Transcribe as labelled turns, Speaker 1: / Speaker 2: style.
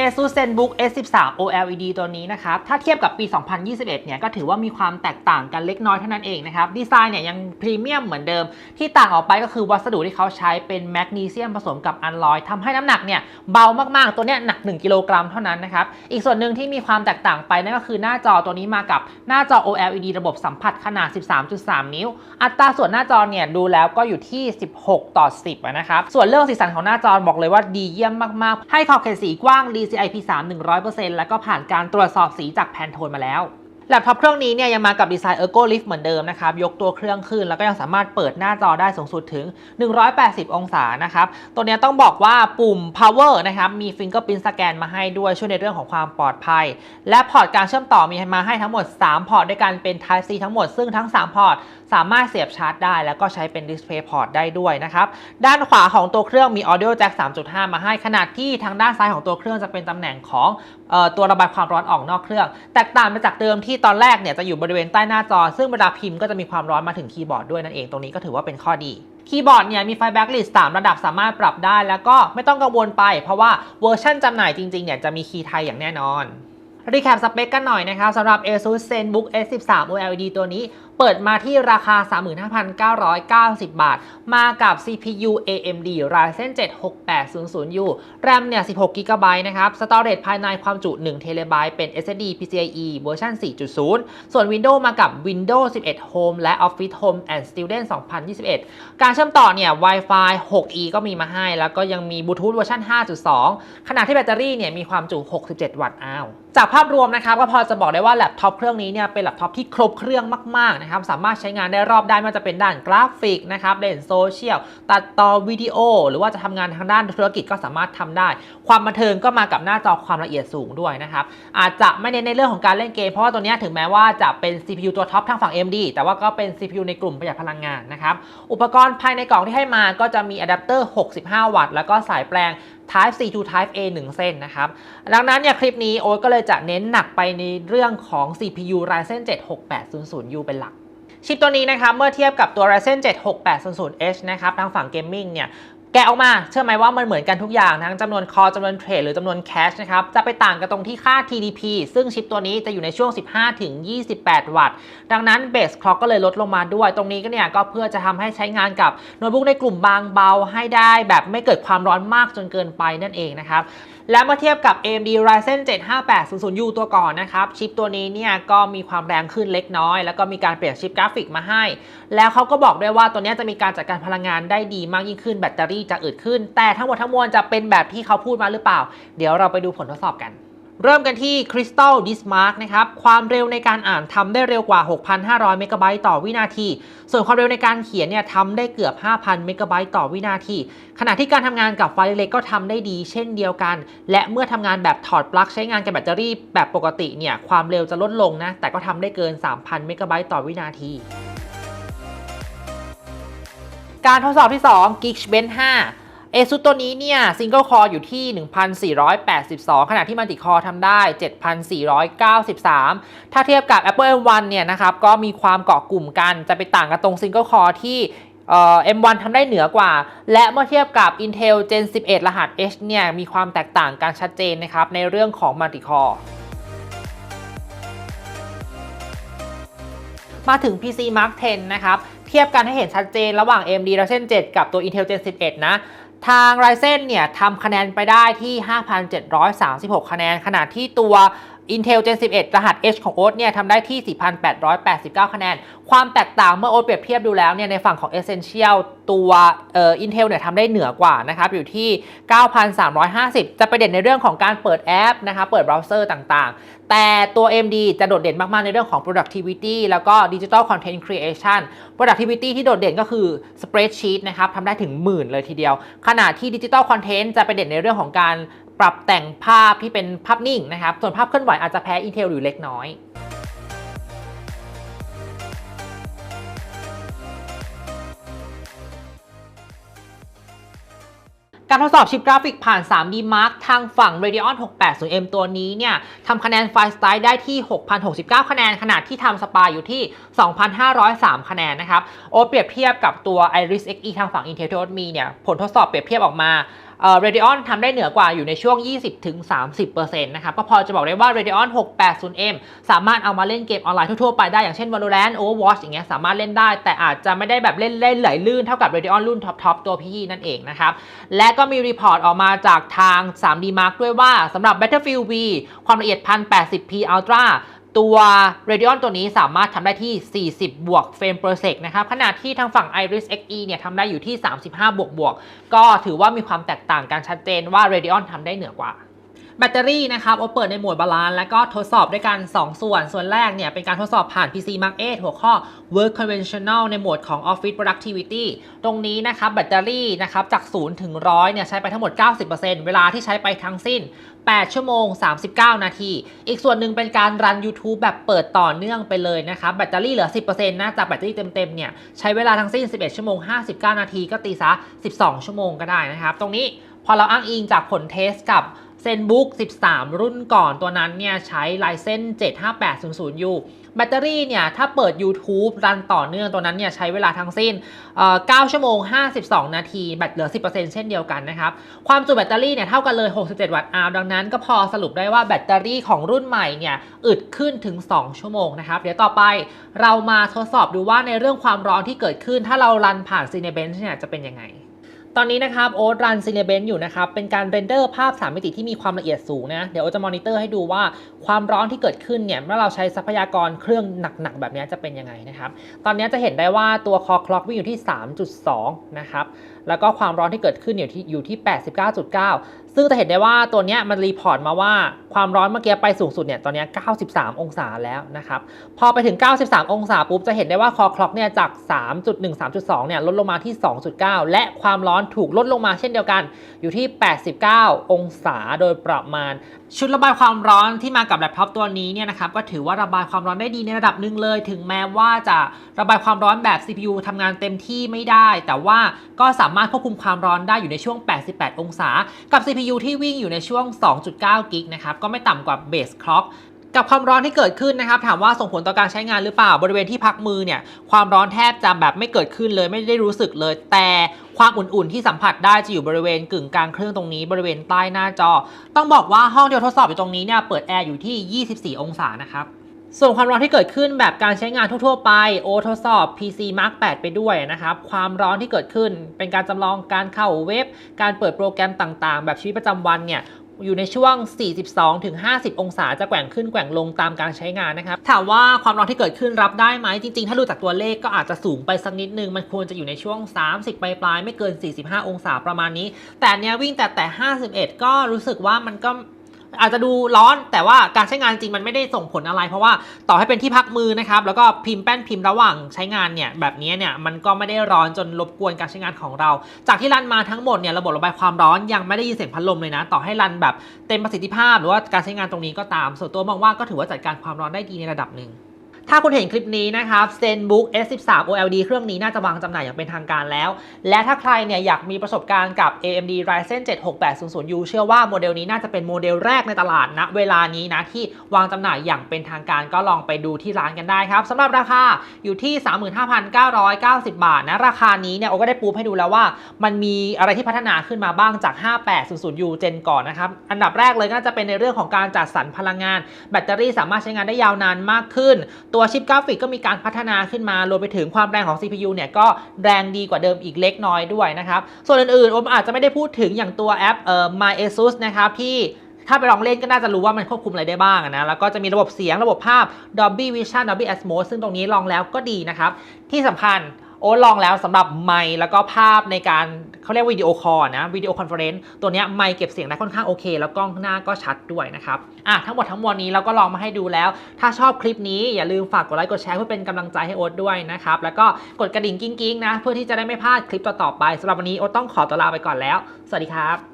Speaker 1: ASUS ZenBook S13 OLED ตัวนี้นะครับ ถ้าเทียบกับปี 2021 เนี่ยก็ถือว่ามีความแตกต่างกันเล็กน้อยเท่านั้นเองนะครับ ดีไซน์เนี่ยยังพรีเมียมเหมือนเดิม ที่ต่างออกไปก็คือวัสดุที่เขาใช้เป็นแมกนีเซียมผสมกับอัลลอยทำให้น้ำหนักเนี่ยเบามากๆ ตัวเนี้ยหนัก 1 กิโลกรัมเท่านั้นนะครับ อีกส่วนหนึ่งที่มีความแตกต่างไปนั่นก็คือหน้าจอตัวนี้มากับหน้าจอ OLED ระบบสัมผัสขนาด 13.3 นิ้ว อัตราส่วนหน้าจอเนี่ยดูแล้วก็อยู่ที่ 16 ต่อ 10นะครับ ส่วนเรื่องสีสันของหน้าจอบอกเลยว่าดีเยี่ยมมากๆ ให้ขอบเขตสีกว้าง DCI P3 100%แล้วก็ผ่านการตรวจสอบสีจากแพนโทนมาแล้วแล็ปท็อปเครื่องนี้เนี่ยยังมากับดีไซน์ Ergo Lift เหมือนเดิมนะครับ ยกตัวเครื่องขึ้น แล้วก็ยังสามารถเปิดหน้าจอได้สูงสุดถึง 180 องศานะครับ ตัวนี้ต้องบอกว่าปุ่ม power นะครับ มี fingerprint scan มาให้ด้วยช่วยในเรื่องของความปลอดภัย และพอร์ตการเชื่อมต่อมีมาให้ทั้งหมด 3 พอร์ตด้วยกันเป็น Type C ทั้งหมดซึ่งทั้ง 3 พอร์ต สามารถเสียบชาร์จได้ แล้วก็ใช้เป็น Display Port ได้ด้วยนะครับ ด้านขวาของตัวเครื่องมี Audio Jack 3.5 มาให้ขนาดที่ทางด้านซ้ายของตัวเครื่องจะเป็นตำแหน่งของออตัวระบายความร้อนออกนอกเครื่อง แตกต่างไปจากเดิมที่ตอนแรกเนี่ยจะอยู่บริเวณใต้หน้าจอ ซึ่งเวลาพิมพ์ก็จะมีความร้อนมาถึงคีย์บอร์ดด้วยนั่นเองตรงนี้ก็ถือว่าเป็นข้อดีคีย์บอร์ดเนี่ยมีไฟแบ็กลิสต์3ระดับสามารถปรับได้ แล้วก็ไม่ต้องกังวลไป เพราะว่าเวอร์ชันจำหน่ายจริงๆเนี่ยจะมีคีย์ไทยอย่างแน่นอน รีแคปสเปคกันหน่อยนะครับสำหรับ ASUS ZenBook S13 OLED ตัวนี้เปิดมาที่ราคา 35,990 บาท มากับ CPU AMD Ryzen 7 6800U RAM เนี่ย 16 GB นะครับ Storage ภายในความจุ 1 TB เป็น SSD PCIe เวอร์ชัน4.0 ส่วน Windows มากับ Windows 11 Home และ Office Home and Student 2021 การเชื่อมต่อเนี่ย Wi-Fi 6E ก็มีมาให้ แล้วก็ยังมี Bluetooth เวอร์ชัน5.2 ขณะที่แบตเตอรี่เนี่ยมีความจุ 67 วัตต์อ้าวจากภาพรวมนะครับก็พอจะบอกได้ว่าแล็ปท็อปเครื่องนี้เนี่ยเป็นแล็ปท็อปที่ครบเครื่องมากๆนะครับสามารถใช้งานได้รอบด้านไม่ว่าจะเป็นด้านกราฟิกนะครับเล่นโซเชียลตัดต่อวิดีโอ หรือว่าจะทำงานทางด้านธุรกิจก็สามารถทำได้ ความบันเทิงก็มากับหน้าจอความละเอียดสูงด้วยนะครับอาจจะไม่เน้นในเรื่องของการเล่นเกมเพราะว่าตัวนี้ถึงแม้ว่าจะเป็น CPU ตัวท็อปทางฝั่ง AMD แต่ว่าก็เป็น CPU ในกลุ่มประหยัดพลังงานนะครับอุปกรณ์ภายในกล่องที่ให้มาก็จะมีอะแดปเตอร์ 65 วัตต์แล้วก็สายแปลง Type C to Type A 1 เส้นนะครับ ดังนั้นเนี่ยคลิปนี้โอ๊ตก็เลยจะเน้นหนักไปในเรื่องของ CPU Ryzen 7 6800U เป็นหลักชิปตัวนี้นะครับเมื่อเทียบกับตัว Ryzen 7 6800H นะครับทางฝั่งเกมมิ่งเนี่ย แกะออกมาเชื่อไหมว่ามันเหมือนกันทุกอย่างทั้งจำนวนคอจำนวนเทรดหรือจำนวนแคชนะครับจะไปต่างกันตรงที่ค่า TDP ซึ่งชิปตัวนี้จะอยู่ในช่วง 15 ถึง 28 วัตต์ ดังนั้นเบสคล็อกก็เลยลดลงมาด้วย ตรงนี้ก็เนี่ยก็เพื่อจะทำให้ใช้งานกับโน้ตบุ๊กในกลุ่มบางเบาให้ได้แบบไม่เกิดความร้อนมากจนเกินไปนั่นเองนะครับ และเมื่อเทียบกับ AMD Ryzen 7 5800U ตัวก่อนนะครับ ชิปตัวนี้เนี่ยก็มีความแรงขึ้นเล็กน้อย แล้วก็มีการเปลี่ยนชิปกราฟิกมาให้ แล้วเขาก็บอกด้วยว่าตัวนี้จะมีการจัดการพลังงานได้ดีมากยิ่งขึ้น แบตเตอรี่จะอึดขึ้น แต่ทั้งหมดทั้งมวลจะเป็นแบบที่เขาพูดมาหรือเปล่า เดี๋ยวเราไปดูผลทดสอบกัน เริ่มกันที่ Crystal Dismark นะครับ ความเร็วในการอ่านทำได้เร็วกว่า 6,500 เมกะไบต์ต่อวินาที ส่วนความเร็วในการเขียนเนี่ยทำได้เกือบ 5,000 เมกะไบต์ต่อวินาที ขณะที่การทำงานกับไฟล์เล็กๆก็ทำได้ดีเช่นเดียวกัน และเมื่อทำงานแบบถอดปลั๊กใช้งานกับแบตเตอรี่แบบปกติเนี่ยความเร็วจะลดลงนะ แต่ก็ทำได้เกิน 3,000 เมกะไบต์ต่อวินาทีการทดสอบที่ 2 Geekbench 5 เอซุตัวนี้เนี่ยซิงเกิลคอร์อยู่ที่ 1,482 ขณะที่มัลติคอร์ทำได้ 7,493 ถ้าเทียบกับ Apple M1 เนี่ยนะครับก็มีความเกาะกลุ่มกันจะไปต่างกันตรงซิงเกิลคอร์ที่เอ่อ M1 ทำได้เหนือกว่า และเมื่อเทียบกับ Intel Gen 11 รหัส H เนี่ยมีความแตกต่างกันชัดเจนนะครับในเรื่องของมัลติคอร์มาถึง PC Mark 10 นะครับ เทียบกันให้เห็นชัดเจนระหว่าง AMD Ryzen 7 กับตัว Intel Gen 11 นะ ทาง r y เซ n เนี่ยทำคะแนนไปได้ที่ 5,736 คะแนน ขณะที่ตัว Intel Gen 11 รหัส H ของโอ๊ตเนี่ยทำได้ที่ 4,889 คะแนน ความแตกต่างเมื่อโอ๊ตเปรียบเทียบดูแล้วเนี่ยในฝั่งของ Essential ตัวเอ่อ Intel เนี่ยทำได้เหนือกว่านะครับอยู่ที่ 9,350 จะไปเด่นในเรื่องของการเปิดแอปนะครับเปิดเบราว์เซอร์ต่างๆ แต่ตัว AMD จะโดดเด่นมาก ๆ ในเรื่องของ productivity แล้วก็ digital content creation productivity ที่โดดเด่นก็คือ spreadsheet นะครับทำได้ถึงหมื่นเลยทีเดียว ขณะที่ digital content จะไปเด่นในเรื่องของการ ปรับแต่งภาพที่เป็นภาพนิ่งนะครับ ส่วนภาพเคลื่อนไหวอาจจะแพ้ Intel อยู่เล็กน้อยการทดสอบชิปกราฟิกผ่าน 3D Mark ทางฝั่ง Radeon 680M ตัวนี้เนี่ยทำคะแนนไฟล์สไตล์ได้ที่ 6,069 คะแนนขณะที่ทำสปาอยู่ที่ 2,503 คะแนนนะครับ โอเปรียบเทียบกับตัว Iris Xe ทางฝั่ง Intel ที่โอ๊ตมีเนี่ย ผลทดสอบเปรียบเทียบออกมา เอ่อ Radeon ทำได้เหนือกว่าอยู่ในช่วง 20-30%นะครับก็พอจะบอกได้ว่า Radeon 680M สามารถเอามาเล่นเกมออนไลน์ทั่วๆไปได้อย่างเช่น Valorant Overwatch อย่างเงี้ยสามารถเล่นได้ แต่อาจจะไม่ได้แบบเล่นเล่นไหลลื่นเท่ากับ Radeon รุ่นท็อปๆตัวพี่นั่นเองนะครับและก็มีรีพอร์ตออกมาจากทาง 3D Mark ด้วยว่าสำหรับ Battlefield V ความละเอียด 1080p Ultra ตัว Radeon ตัวนี้สามารถทำได้ที่ 40 บวกเฟรม per sec นะครับ ขณะที่ทางฝั่ง Iris Xe เนี่ยทำได้อยู่ที่ 35 บวกบวก ก็ถือว่ามีความแตกต่างกันชัดเจนว่า Radeon ทำได้เหนือกว่า แบตเตอรี่นะครับโอเปิดในโหมดบาลานซ์และก็ทดสอบด้วยกัน 2 ส่วน ส่วนแรกเนี่ยเป็นการทดสอบผ่าน PC Mark 8หัวข้อ Work Conventional ในโหมดของ Office Productivity ตรงนี้นะครับแบตเตอรี่นะครับจาก 0 ถึง 100 เนี่ยใช้ไปทั้งหมด 90%เวลาที่ใช้ไปทั้งสิ้น 8 ชั่วโมง 39 นาที อีกส่วนหนึ่งเป็นการรัน YouTube แบบเปิดต่อเนื่องไปเลยนะครับแบตเตอรี่เหลือ 10%นะจากแบตเตอรี่เต็มๆเนี่ยใช้เวลาทั้งสิ้น 11 ชั่วโมง 59 นาที ก็ตีซะ 12 ชั่วโมงก็ได้นะครับตรงนี้พอเราอ้างอิงจากผลเทสกับ ZenBook 13 รุ่นก่อนตัวนั้นเนี่ยใช้ Ryzen 7 5800U แบตเตอรี่เนี่ยถ้าเปิด YouTube รันต่อเนื่องตัวนั้นเนี่ยใช้เวลาทั้งสิ้นเอ่อ9ชั่วโมง 52 นาที แบตเหลือ 10%เช่นเดียวกันนะครับ ความจุแบตเตอรี่เนี่ยเท่ากันเลย 67 วัตต์อาวดังนั้นก็พอสรุปได้ว่าแบตเตอรี่ของรุ่นใหม่เนี่ยอึดขึ้นถึง 2 ชั่วโมงนะครับ เดี๋ยวต่อไปเรามาทดสอบดูว่าในเรื่องความร้อนที่เกิดขึ้น ถ้าเรารันผ่าน Cinebench เนี่ยจะเป็นยังไง ตอนนี้นะครับโอ๊ตรันซีเนเบนอยู่นะครับ เป็นการเรนเดอร์ภาพ 3 มิติที่มีความละเอียดสูงนะ เดี๋ยวโอ๊ตจะมอนิเตอร์ให้ดูว่าความร้อนที่เกิดขึ้นเนี่ย เมื่อเราใช้ทรัพยากรเครื่องหนัก ๆ แบบนี้จะเป็นยังไงนะครับ ตอนนี้จะเห็นได้ว่าตัวคอคล็อกวิ่งอยู่ที่ 3.2 นะครับแล้วก็ความร้อนที่เกิดขึ้นอยู่ที่อยู่ที่ 89.9 ซึ่งจะเห็นได้ว่าตัวนี้มันรีพอร์ตมาว่าความร้อนเมื่อกี้ไปสูงสุดเนี่ยตอนนี้ 93 องศาแล้วนะครับพอไปถึง 93 องศาปุ๊บจะเห็นได้ว่าคอคล็อกเนี่ยจาก 3.1 3.2 เนี่ยลดลงมาที่ 2.9 และความร้อนถูกลดลงมาเช่นเดียวกันอยู่ที่ 89 องศาโดยประมาณ ชุดระบายความร้อนที่มากับแล็ปท็อปตัวนี้เนี่ยนะครับก็ถือว่าระบายความร้อนได้ดีในระดับหนึ่งเลย ถึงแม้ว่าจะระบายความร้อนแบบ CPU ทำงานเต็มที่ไม่ได้ แต่ว่าก็สาามารถควบคุมความร้อนได้อยู่ในช่วง 88 องศา กับ CPU ที่วิ่งอยู่ในช่วง 2.9 กิกนะครับ ก็ไม่ต่ำกว่า base clock กับความร้อนที่เกิดขึ้นนะครับ ถามว่าส่งผลต่อการใช้งานหรือเปล่าบริเวณที่พักมือเนี่ยความร้อนแทบจะแบบไม่เกิดขึ้นเลยไม่ได้รู้สึกเลย แต่ความอุ่นๆที่สัมผัสได้จะอยู่บริเวณกึ่งกลางเครื่องตรงนี้ บริเวณใต้หน้าจอ ต้องบอกว่าห้องที่เราทดสอบอยู่ตรงนี้เนี่ยเปิดแอร์อยู่ที่ 24 องศานะครับ ส่วนความร้อนที่เกิดขึ้นแบบการใช้งานทั่วๆไปโอทดสอบ PC Mark 8 ไปด้วยนะครับ ความร้อนที่เกิดขึ้นเป็นการจำลองการเข้าเว็บ การเปิดโปรแกรมต่างๆ แบบชีวิตประจำวันเนี่ยอยู่ในช่วง 42ถึง50 องศาจะแกว่งขึ้นแกว่งลงตามการใช้งานนะครับ ถามว่าความร้อนที่เกิดขึ้นรับได้ไหม จริง ๆ ถ้าดูจากตัวเลขก็อาจจะสูงไปสักนิดนึง มันควรจะอยู่ในช่วง 30 ปลายๆไม่เกิน 45 องศาประมาณนี้ แต่เนี้ยวิ่งแต่แต่ 51 ก็รู้สึกว่ามันก็ อาจจะดูร้อนแต่ว่าการใช้งานจริงมันไม่ได้ส่งผลอะไร เพราะว่าต่อให้เป็นที่พักมือนะครับแล้วก็พิมพ์แป้นพิมพ์ระหว่างใช้งานเนี่ยแบบนี้เนี่ยมันก็ไม่ได้ร้อนจนรบกวนการใช้งานของเรา จากที่รันมาทั้งหมดเนี่ยระบบระบายความร้อนยังไม่ได้ยินเสียงพัดลมเลยนะ ต่อให้รันแบบเต็มประสิทธิภาพ หรือว่าการใช้งานตรงนี้ก็ตาม ส่วนตัวมองว่าก็ถือว่าจัดการความร้อนได้ดีในระดับหนึ่ง ถ้าคุณเห็นคลิปนี้นะครับ ZenBook S13 OLED เครื่องนี้น่าจะวางจำหน่ายอย่างเป็นทางการแล้ว และถ้าใครเนี่ยอยากมีประสบการณ์กับ AMD Ryzen 7 6800U เชื่อว่าโมเดลนี้น่าจะเป็นโมเดลแรกในตลาดณเวลานี้นะที่วางจำหน่ายอย่างเป็นทางการก็ลองไปดูที่ร้านกันได้ครับสำหรับราคาอยู่ที่ 35,990 บาทนะราคานี้เนี่ยโอก็ได้ปูให้ดูแล้วว่า มันมีอะไรที่พัฒนาขึ้นมาบ้างจาก 5800U เจนก่อนนะครับอันดับแรกเลยก็น่าจะเป็นในเรื่องของการจัดสรรพลังงาน แบตเตอรี่สามารถใช้งานได้ยาวนานมากขึ้นตัววชิปกราฟิกก็มีการพัฒนาขึ้นมารวมไปถึงความแรงของ CPU เนี่ยก็แรงดีกว่าเดิมอีกเล็กน้อยด้วยนะครับส่วนอื่นๆผมอาจจะไม่ได้พูดถึงอย่างตัวแอปเอ่อ My ASUS นะครับที่ถ้าไปลองเล่นก็น่าจะรู้ว่ามันควบคุมอะไรได้บ้างนะ แล้วก็จะมีระบบเสียงระบบภาพ Dolby Vision Dolby Atmos ซึ่งตรงนี้ลองแล้วก็ดีนะครับ ที่สำคัญ โอ้ลองแล้วสำหรับไมค์แล้วก็ภาพในการเขาเรียกวิดีโอคอลนะวิดีโอคอนเฟอเรนซ์ตัวนี้ไมค์เก็บเสียงได้ค่อนข้างโอเค แล้วกล้องหน้าก็ชัดด้วยนะครับอะทั้งหมดทั้งมวลนี้เราก็ลองมาให้ดูแล้ว ถ้าชอบคลิปนี้อย่าลืมฝากกดไลค์กดแชร์เพื่อเป็นกำลังใจให้โอ๊ตด้วยนะครับแล้วก็กดกระดิ่งกิ้งๆนะเพื่อที่จะได้ไม่พลาดคลิปต่อๆไปสำหรับวันนี้โอ๊ตต้องขอตัวลาไปก่อนแล้ว สวัสดีครับ